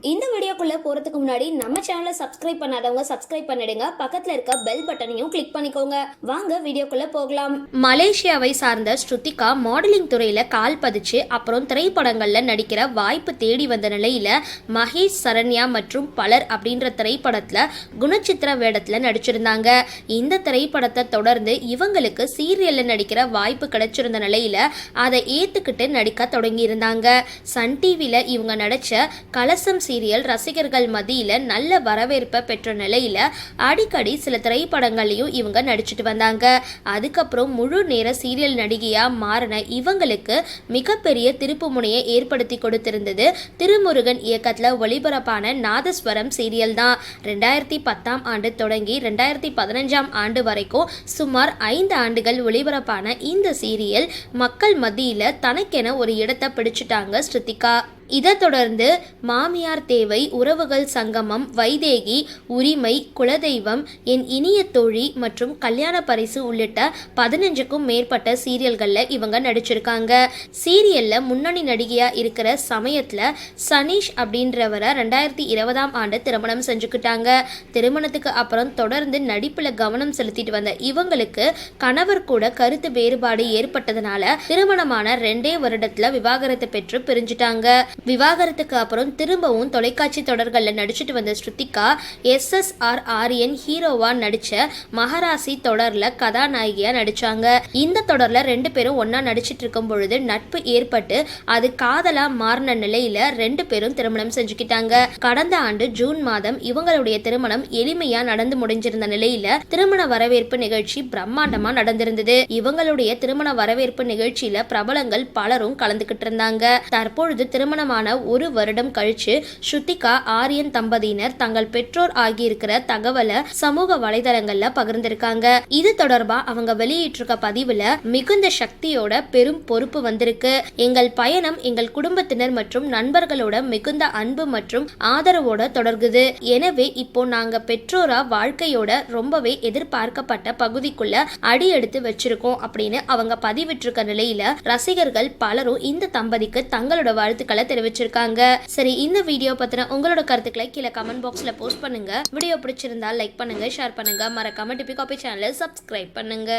இந்த வீடியோக்குள்ளே போகிறதுக்கு முன்னாடி நம்ம சேனலை சப்ஸ்கிரைப் பண்ணாதவங்க சப்ஸ்கிரைப் பண்ணிடுங்க. பக்கத்தில் இருக்க பெல் பட்டனையும் கிளிக் பண்ணிக்கோங்க. வாங்க வீடியோக்குள்ளே போகலாம். மலேசியாவை சார்ந்த ஸ்ருதிகா மாடலிங் துறையில் கால் பதிச்சு அப்புறம் திரைப்படங்களில் நடிக்கிற வாய்ப்பு தேடி வந்த நிலையில் மகேஷ் சரண்யா மற்றும் பலர் அப்படின்ற திரைப்படத்தில் குணச்சித்திர வேடத்தில் நடிச்சிருந்தாங்க. இந்த திரைப்படத்தை தொடர்ந்து இவங்களுக்கு சீரியலில் நடிக்கிற வாய்ப்பு கிடைச்சிருந்த நிலையில் அதை ஏற்றுக்கிட்டு நடிக்க தொடங்கியிருந்தாங்க. சன் டிவியில் இவங்க நடிச்ச கலசம் சீரியல் ரசிகர்கள் மத்தியில் நல்ல வரவேற்பை பெற்ற நிலையில் அடிக்கடி சில திரைப்படங்களையும் இவங்க நடிச்சிட்டு வந்தாங்க. அதுக்கப்புறம் முழு நேர சீரியல் நடிகையாக மாறின இவங்களுக்கு மிகப்பெரிய திருப்பு முனையை ஏற்படுத்தி கொடுத்திருந்தது திருமுருகன் இயக்கத்தில் ஒளிபரப்பான நாதஸ்வரம் சீரியல் தான். ரெண்டாயிரத்தி பத்தாம் ஆண்டு தொடங்கி ரெண்டாயிரத்தி பதினஞ்சாம் ஆண்டு வரைக்கும் சுமார் ஐந்து ஆண்டுகள் ஒளிபரப்பான இந்த சீரியல் மக்கள் மத்தியில் தனக்கென ஒரு இடத்தை பிடிச்சிட்டாங்க ஸ்ருதிகா. இதைத் தொடர்ந்து மாமியார் தேவை உறவுகள் சங்கமம் வைதேகி உரிமை குலதெய்வம் என் இனிய தோழி மற்றும் கல்யாண பரிசு உள்ளிட்ட பதினஞ்சுக்கும் மேற்பட்ட சீரியல்களில் இவங்க நடிச்சிருக்காங்க. சீரியலில் முன்னணி நடிகையாக இருக்கிற சமயத்தில் சனீஷ் அப்படின்றவரை ரெண்டாயிரத்தி இருபதாம் ஆண்டு திருமணம் செஞ்சுக்கிட்டாங்க. திருமணத்துக்கு அப்புறம் தொடர்ந்து நடிப்பில் கவனம் செலுத்திட்டு வந்த இவங்களுக்கு கணவர் கூட கருத்து வேறுபாடு ஏற்பட்டதுனால திருமணமான ரெண்டே வருடத்துல விவாகரத்து பெற்று பிரிஞ்சுட்டாங்க. விவாகரத்துக்கு அப்புறம் திரும்பவும் தொலைக்காட்சி தொடர்களில் நடிச்சிட்டு வந்த ஸ்ருதிகா எஸ்எஸ்ஆர் ஆரியன் ஹீரோவா நடித்த மகராசி தொடரில் கதாநாயகியாக நடித்தாங்க இந்த தொடரில் ரெண்டு பேரும் ஒன்றா நடிச்சிட்டு இருக்கும் பொழுது நட்பு ஏற்பட்டு அது காதலாக மாறின நிலையில் ரெண்டு பேரும் திருமணம் செஞ்சுக்கிட்டாங்க. கடந்த ஆண்டு ஜூன் மாதம் இவங்களுடைய திருமணம் எளிமையாக நடந்து முடிஞ்சிருந்த நிலையில் திருமண வரவேற்பு நிகழ்ச்சி பிரம்மாண்டமாக நடந்திருந்தது. இவங்களுடைய திருமண வரவேற்பு நிகழ்ச்சியில் பிரபலங்கள் பலரும் கலந்துகிட்டு இருந்தாங்க. தற்பொழுது திருமணம் திருமணமான ஒரு வருடம் கழிச்சு ஸ்ருதிகா ஆரியன் தம்பதியினர் தங்கள் பெற்றோர் ஆகியிருக்கிற தகவலை சமூக வலைதளங்கள்ல பகிர்ந்திருக்காங்க. இது தொடர்பா அவங்க வெளியிட்டிருக்க பதிவுல மிகுந்த சக்தியோட பெரும் பொறுப்பு வந்திருக்கு. எங்கள் பயணம் எங்கள் குடும்பத்தினர் மற்றும் நண்பர்களோட மிகுந்த அன்பு மற்றும் ஆதரவோட தொடர்குது. எனவே இப்போ நாங்க பெற்றோரா வாழ்க்கையோட ரொம்பவே எதிர்பார்க்கப்பட்ட பகுதிக்குள்ள அடி எடுத்து வச்சிருக்கோம் அப்படின்னு அவங்க பதிவிட்டிருக்க நிலையில ரசிகர்கள் பலரும் இந்த தம்பதிக்கு தங்களோட வாழ்த்துக்களை தெரிவிச்சிருக்காங்க. சரி இந்த வீடியோ பத்தின உங்களோட கருத்துக்களை கீழே கமெண்ட் பாக்ஸ்ல போஸ்ட் பண்ணுங்க. வீடியோ பிடிச்சிருந்தா லைக் பண்ணுங்க ஷேர் பண்ணுங்க. மறக்காம டிபி காபி சேனலை சப்ஸ்கிரைப் பண்ணுங்க.